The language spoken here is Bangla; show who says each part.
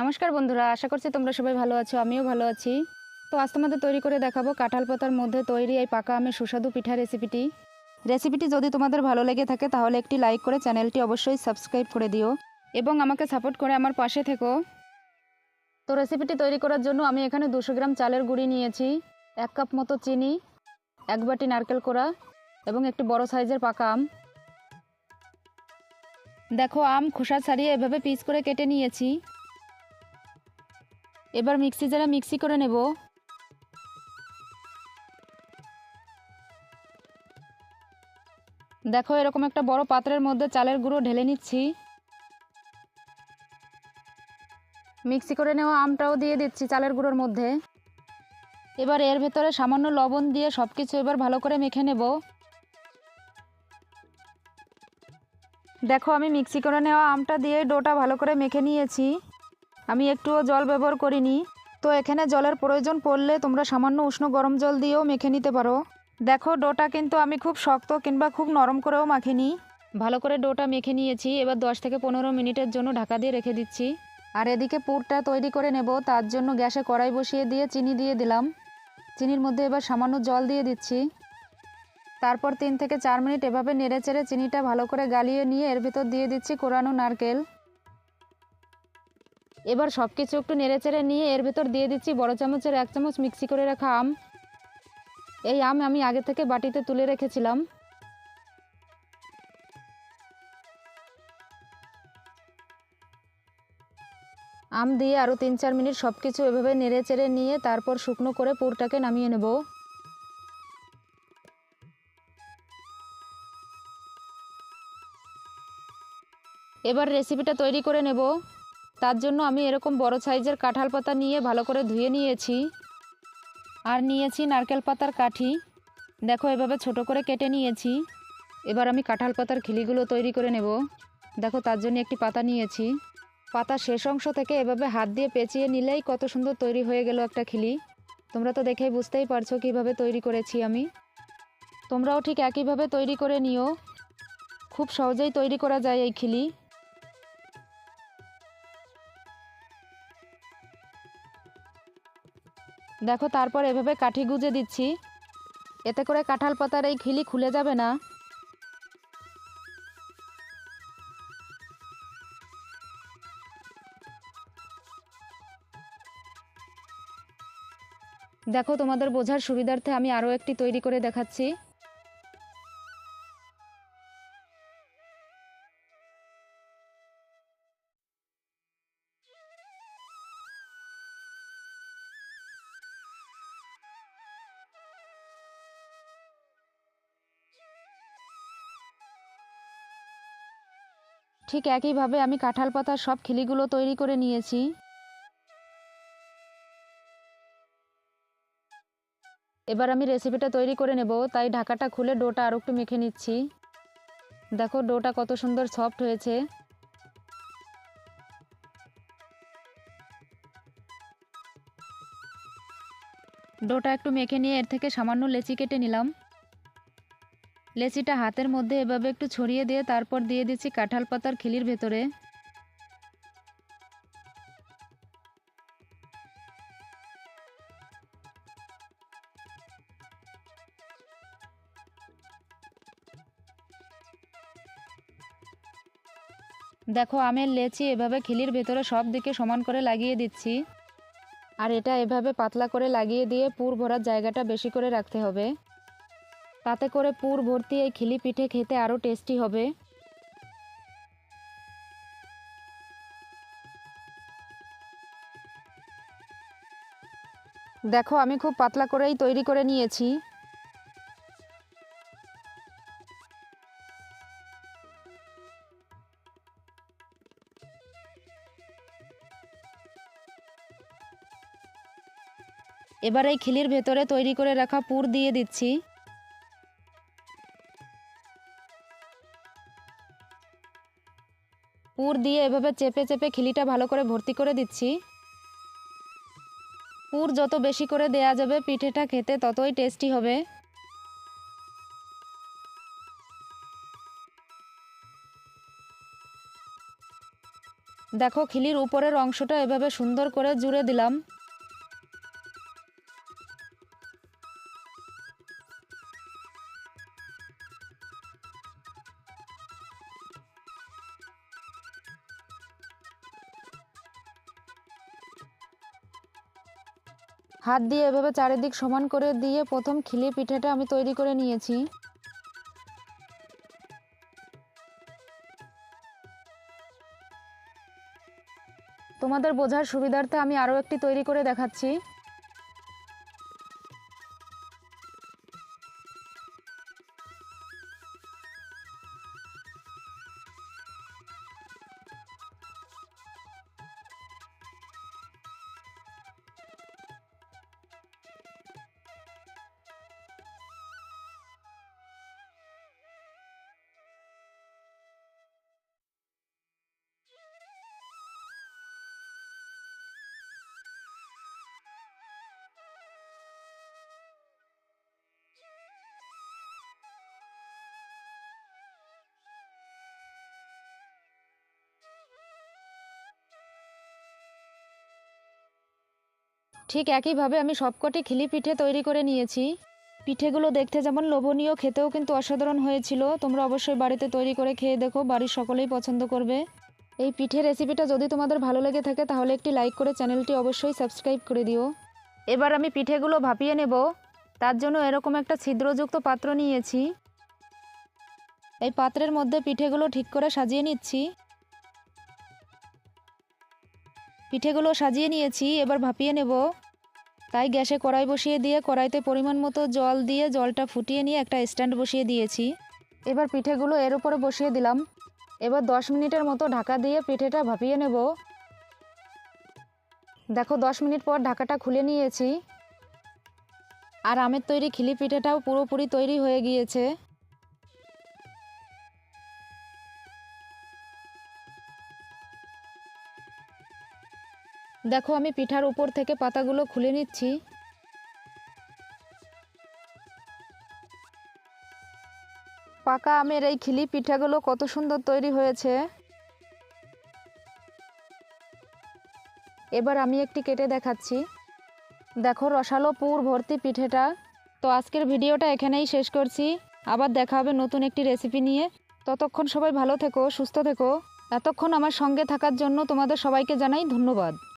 Speaker 1: নমস্কার বন্ধুরা, আশা করছি তোমরা সবাই ভালো আছো, আমিও ভালো আছি। তো আজ তোমাদের তৈরি করে দেখাবো কাঁঠাল পাতার মধ্যে তৈরি এই পাকা আমের সুস্বাদু পিঠা রেসিপিটি রেসিপিটি যদি তোমাদের ভালো লেগে থাকে, তাহলে একটি লাইক করে চ্যানেলটি অবশ্যই সাবস্ক্রাইব করে দিও এবং আমাকে সাপোর্ট করে আমার পাশে থেকো। তো রেসিপিটি তৈরি করার জন্য আমি এখানে দুশো গ্রাম চালের গুঁড়ি নিয়েছি, এক কাপ মতো চিনি, এক বাটি নারকেল কোড়া এবং একটি বড় সাইজের পাকা আম। দেখো, আম খোসা ছাড়িয়ে এভাবে পিস করে কেটে নিয়েছি। এবার মিক্সি জারে মিক্সি করে নেব। দেখো, এরকম একটা বড় পাত্রের মধ্যে চালের গুঁড়ো ঢেলে নিচ্ছি। মিক্সি করে নেওয়া আমটাও দিয়ে দিচ্ছি চালের গুঁড়োর মধ্যে। এবার এর ভেতরে সামান্য লবণ দিয়ে সব কিছু এবার ভালো করে মেখে নেব। দেখো, আমি মিক্সি করে নেওয়া আমটা দিয়ে ডোটা ভালো করে মেখে নিয়েছি। আমি একটুও জল ব্যবহার করিনি। তো এখানে জলের প্রয়োজন পড়লে তোমরা সামান্য উষ্ণ গরম জল দিয়েও মেখে নিতে পারো। দেখো, ডোটা কিন্তু আমি খুব শক্ত কিংবা খুব নরম করেও মাখিনি। ভালো করে ডোটা মেখে নিয়েছি। এবার দশ থেকে পনেরো মিনিটের জন্য ঢাকা দিয়ে রেখে দিচ্ছি। আর এদিকে পুরটা তৈরি করে নেব। তার জন্য গ্যাসে কড়াই বসিয়ে দিয়ে চিনি দিয়ে দিলাম। চিনির মধ্যে এবার সামান্য জল দিয়ে দিচ্ছি। তারপর তিন থেকে চার মিনিট এভাবে নেড়ে চেড়ে চিনিটা ভালো করে গালিয়ে নিয়ে এর ভেতর দিয়ে দিচ্ছি কোরানো নারকেল। এবার সব কিছু একটু নেড়েচেড়ে নিয়ে এর ভেতর দিয়ে দিচ্ছি বড় চামচের এক চামচ মিক্সি করে রাখা আম। এই আম আমি আগে থেকে বাটিতে তুলে রেখেছিলাম। আম দিয়ে আরও তিন চার মিনিট সব কিছু এভাবে নেড়ে চেড়ে নিয়ে তারপর শুকনো করে পুরটাকে নামিয়ে নেব। এবার রেসিপিটা তৈরি করে নেব। তার জন্য আমি এরকম বড় সাইজের কাঁঠাল পাতা নিয়ে ভালো করে ধুয়ে নিয়েছি। আর নিয়েছি নারকেল পাতার কাঠি। দেখো, এভাবে ছোট করে কেটে নিয়েছি। এবার আমি কাঁঠাল পাতার খিলিগুলো তৈরি করে নেব। দেখো, তার জন্য একটি পাতা নিয়েছি। পাতা শেষ অংশ থেকে এভাবে হাত দিয়ে পেঁচিয়ে নিলেই কত সুন্দর তৈরি হয়ে গেল একটা খিলি। তোমরা তো দেখেই বুঝতেই পারছ কীভাবে তৈরি করেছি আমি। তোমরাও ঠিক একইভাবে তৈরি করে নিও। খুব সহজেই তৈরি করা যায় এই খিলি। দেখো, তারপর এভাবে কাঠি গুজে দিচ্ছি। এতে করে কাঁঠাল পাতার এই খিলি খুলে যাবে না। দেখো, তোমাদের বোঝার সুবিধার্থে আমি আরও একটি তৈরি করে দেখাচ্ছি। ঠিক একইভাবে আমি কাঁঠাল পাতার সব খিলিগুলো তৈরি করে নিয়েছি। এবার আমি রেসিপিটা তৈরি করে নেব, তাই ঢাকাটা খুলে ডোটা আরও একটু মেখে নিচ্ছি। দেখো, ডোটা কত সুন্দর সফট হয়েছে। ডোটা একটু মেখে নিয়ে এর থেকে সামান্য লেচি কেটে নিলাম। লেচিটা হাতের মধ্যে এভাবে একটু ছড়িয়ে দিয়ে তারপর দিয়ে দিচ্ছি কাঁঠাল পাতার খিলির ভেতরে। দেখো, আমের লেচি এভাবে খিলির ভেতরে সব দিকে সমান করে লাগিয়ে দিচ্ছি। আর এটা এভাবে পাতলা করে লাগিয়ে দিয়ে পুর ভরার জায়গাটা বেশি করে রাখতে হবে। তাতে করে পুর ভর্তি এই খিলি পিঠে খেতে আরও টেস্টি হবে। দেখো, আমি খুব পাতলা করেই তৈরি করে নিয়েছি। এবার এই খিলির ভেতরে তৈরি করে রাখা পুর দিয়ে দিচ্ছি। পুর দিয়ে এভাবে চেপে চেপে খিলিটা ভালো করে ভর্তি করে দিচ্ছি। পুর যত বেশি করে দেয়া যাবে পিঠেটা খেতে ততই টেস্টি হবে। দেখো খিলির উপরের অংশটা এভাবে সুন্দর করে জুড়ে দিলাম। হাত দিয়ে এভাবে চারিদিক সমান করে দিয়ে প্রথম খিলি পিঠাটা আমি তৈরি করে নিয়েছি। তোমাদের বোঝার সুবিধার্থে আমি আরও একটি তৈরি করে দেখাচ্ছি। ঠিক একইভাবে আমি সবকটি খিলি পিঠে তৈরি করে নিয়েছি। পিঠেগুলো দেখতে যেমন লোভনীয়, খেতেও কিন্তু অসাধারণ হয়েছিল। তোমরা অবশ্যই বাড়িতে তৈরি করে খেয়ে দেখো, বাড়ির সকলেই পছন্দ করবে। এই পিঠে রেসিপিটা যদি তোমাদের ভালো লেগে থাকে, তাহলে একটি লাইক করে চ্যানেলটি অবশ্যই সাবস্ক্রাইব করে দিও। এবার আমি পিঠেগুলো ভাপিয়ে নেব। তার জন্য এরকম একটা ছিদ্রযুক্ত পাত্র নিয়েছি। এই পাত্রের মধ্যে পিঠেগুলো ঠিক করে সাজিয়ে নিচ্ছি। পিঠেগুলো সাজিয়ে নিয়েছি, এবার ভাপিয়ে নেব। তাই গ্যাসে কড়াই বসিয়ে দিয়ে কড়াইতে পরিমাণ মতো জল দিয়ে জলটা ফুটিয়ে নিয়ে একটা স্ট্যান্ড বসিয়ে দিয়েছি। এবার পিঠেগুলো এর উপরে বসিয়ে দিলাম। এবার দশ মিনিটের মতো ঢাকা দিয়ে পিঠেটা ভাপিয়ে নেব। দেখো, দশ মিনিট পর ঢাকাটা খুলে নিয়েছি। আর আমের তৈরি খিলি পিঠেটাও পুরোপুরি তৈরি হয়ে গিয়েছে। দেখো, আমি পিঠার উপর থেকে পাতাগুলো খুলে নিচ্ছি। পাকা আমের এই খিলি পিঠাগুলো কত সুন্দর তৈরি হয়েছে। এবার আমি একটি কেটে দেখাচ্ছি। দেখো, রসালো পুর ভর্তি পিঠেটা। তো আজকের ভিডিওটা এখানেই শেষ করছি। আবার দেখা হবে নতুন একটি রেসিপি নিয়ে। ততক্ষণ সবাই ভালো থেকো, সুস্থ থেকো। এতক্ষণ আমার সঙ্গে থাকার জন্য তোমাদের সবাইকে জানাই ধন্যবাদ।